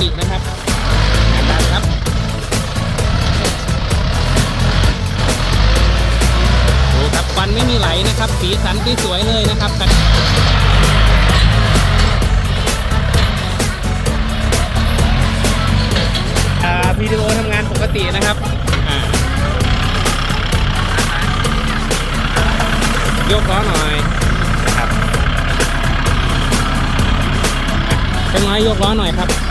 ตินะครับงานดันครับดูครับควันไม่มีไหลนะครับ สีสันสวยๆเลยนะครับกันอ่าวิดีโอทำงานปกตินะครับอ่ายกล้อหน่อยนะครับจังน้อยยกล้อหน่อยครับ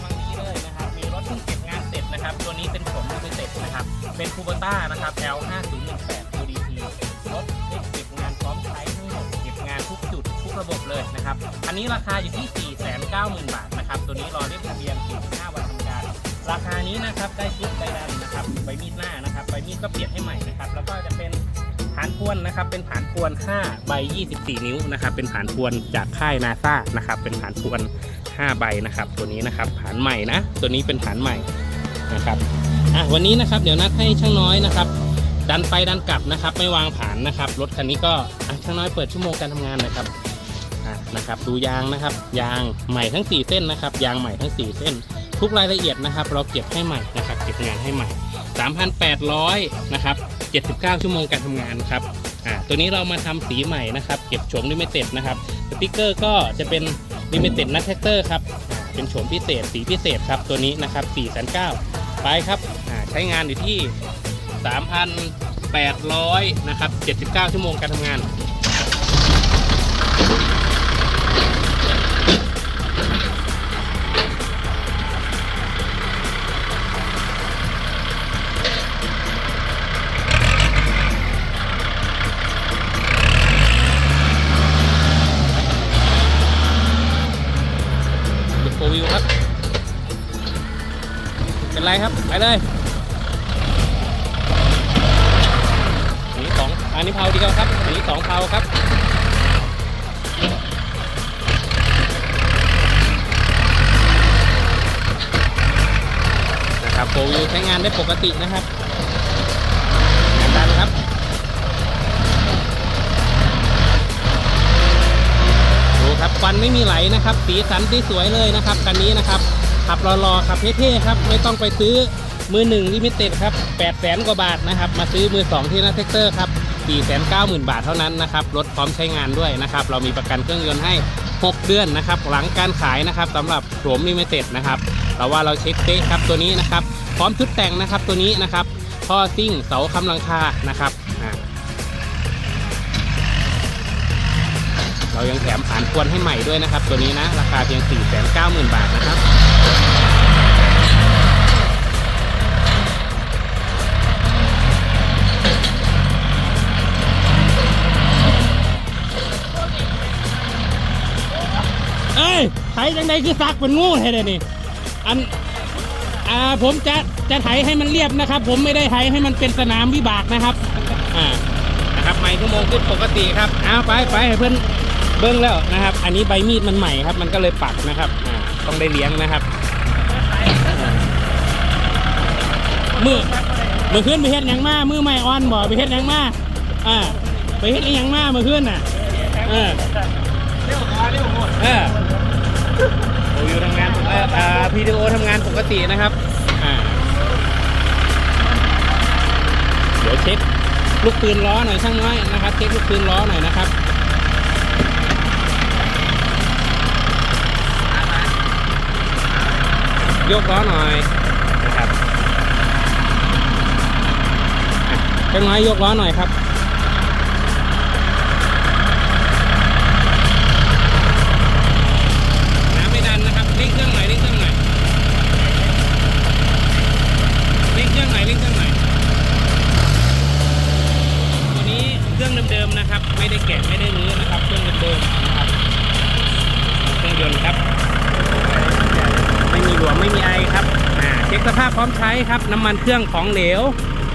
ำลังดีเลยนะครับ มีรถเพิ่งเก็บงานเสร็จนะครับ ตัวนี้เป็นผมลิมิเต็ดนะครับ เป็นคูเบต้านะครับ L 5 0 1 8 UDT รถเล็กเก็บงานพร้อมใช้ทั้งหมดเก็บงานทุกจุดทุกระบบเลยนะครับ อันนี้ราคาอยู่ที่ 490,000บาทนะครับ ตัวนี้รอเรียกทะเบียน45วันทำการ ราคานี้นะครับ ได้ชุดใบดันนะครับ ใบมีดหน้านะครับ ใบมีดก็เปลี่ยนให้ใหม่นะครับ แล้วก็จะเป็นฐานพวนนะครับเป็นฐานพวน 5 ใบ 24 นิ้วนะครับเป็นฐานพวนจากค่ายนาซานะครับเป็นฐานพวน 5ใบนะครับ ตัวนี้นะครับฐานใหม่นะ ตัวนี้เป็นฐานใหม่นะครับอะวันนี้นะครับเดี๋ยวนัดให้ช่างน้อยนะครับ ดันไปดันกลับนะครับ ไม่วางฐานนะครับ รถคันนี้ก็อะช่างน้อยเปิดชั่วโมงการทำงานนะครับอะนะครับดูยางนะครับ ยางใหม่ทั้ง 4 เส้นนะครับ ยางใหม่ทั้ง 4 เส้น ทุกรายละเอียดนะครับ เราเก็บให้ใหม่นะครับ เก็บงานให้ใหม่ 3,800นะครับ79 ชั่วโมงการทำงานครับอ่าตัวนี้เรามาทำสีใหม่นะครับ เก็บโฉมลิมิเต็ดนะครับสติกเกอร์ก็จะเป็น ลิมิเต็ดนัทแท็กเตอร์ครับเป็นโฉมพิเศษสีพิเศษครับตัวนี้นะครับ4 9 0 0ไปครับใช้งานอยู่ที่ 3,800นะครับ79 ชั่วโมงการทำงาน ไรครับ ไปเลยอันนี้สองอันนี้เผาดียวครับอันนี้สองเผาครับนะครับโฟวิวใช้งานได้ปกตินะครับงานดันครับดูครับควันไม่มีไหลนะครับ สีสันที่สวยเลยนะครับคันนี้นะครับ ขับรอๆขับเท่ๆครับไม่ต้องไปซื้อมือหนึ่งลิมิเต็ดครับ8 0 0แสนกว่าบาทนะครับ มาซื้อมือ2ที่นัทเทคเตอร์ครับ4 9 0 0 0 0 บาทเท่านั้นนะครับรถพร้อมใช้งานด้วยนะครับ เรามีประกันเครื่องยนต์ให้ 6 เดือนนะครับ หลังการขายนะครับสำหรับโฉมลิมิเต็ดนะครับเราว่าเราเช็คเต๊ะครับตัวนี้นะครับ พร้อมชุดแต่งนะครับตัวนี้นะครับท่อซิ่งเสาคำลังคานะครับ เรายังแถมฐานควนให้ใหม่ด้วยนะครับ ตัวนี้นะ ราคาเพียง 490,000 บาทนะครับเอ้ยไถจังใดคือซักเป็นงูเฮ้ยนี่ อัน อ่า ผมจะ จะไถให้มันเรียบนะครับ ผมไม่ได้ไถให้มันเป็นสนามวิบากนะครับ อ่า นะครับ ไม่ชั่วโมงขึ้นปกติครับ เอาไปไปให้เพื่อน เบิ้งแล้วนะครับ อันนี้ใบมีดมันใหม่ครับ มันก็เลยปักนะครับต้องได้เลี้ยงนะครับมือมือขึ้นไปเฮ็ดยังมามือใหม่อ่อนบ่ไปเฮ็ดยังมาอ่าไปเฮ็ดยังมามือขึ้นน่ะเออเออโอ้ยทำงานปกติอ่าพีดีโอทำงานปกตินะครับอ่าเดี๋ยวเช็คลูกปืนล้อหน่อยช่างน้อยนะครับเช็คลูกปืนล้อหน่อยนะครับ ยกล้อหน่อยนะครับอะช่างน้อยยกล้อหน่อยครับน้ำไม่ดันนะครับเร่งเครื่องหน่อยเร่งเครื่องหน่อยเร่งเครื่องหน่อยเร่งเครื่องหน่อยตัวนี้เครื่องเดิมๆนะครับ ไม่ได้แกะไม่ได้รื้อนะครับ เครื่องเดิมๆนะครับเครื่องยนต์ครับ ไม่มีไอครับอ่าเช็คสภาพพร้อมใช้ครับ น้ำมันเครื่องของเหลว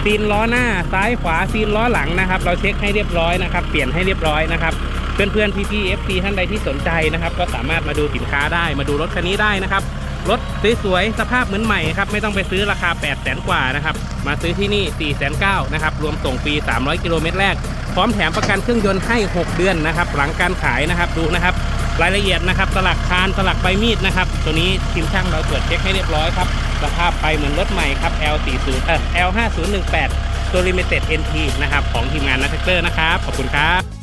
ซีนล้อหน้าซ้ายขวาซีนล้อหลังนะครับ เราเช็คให้เรียบร้อยนะครับ เปลี่ยนให้เรียบร้อยนะครับเพื่อนๆพี่ๆ FC ท่านใดที่สนใจนะครับ ก็สามารถมาดูสินค้าได้มาดูรถคันนี้ได้นะครับรถสวยๆสภาพเหมือนใหม่ครับไม่ต้องไปซื้อราคา 8 0 0 0 0 0กว่านะครับมาซื้อที่นี่ 4 9 0 0 0นะครับรวมส่งฟรี 300 กิโลเมตรแรก พร้อมแถมประกันเครื่องยนต์ให้ 6 เดือนนะครับ หลังการขายนะครับดูนะครับ รายละเอียดนะครับสลักคานสลักใบมีดนะครับ ตัวนี้ทีมช่างเราตรวจเช็คให้เรียบร้อยครับสภาพไปเหมือนรถใหม่ครับ L40 เอ่อ L5018 ตัว Limited NT นะครับของทีมงานนัทเตอร์นะครับ ขอบคุณครับ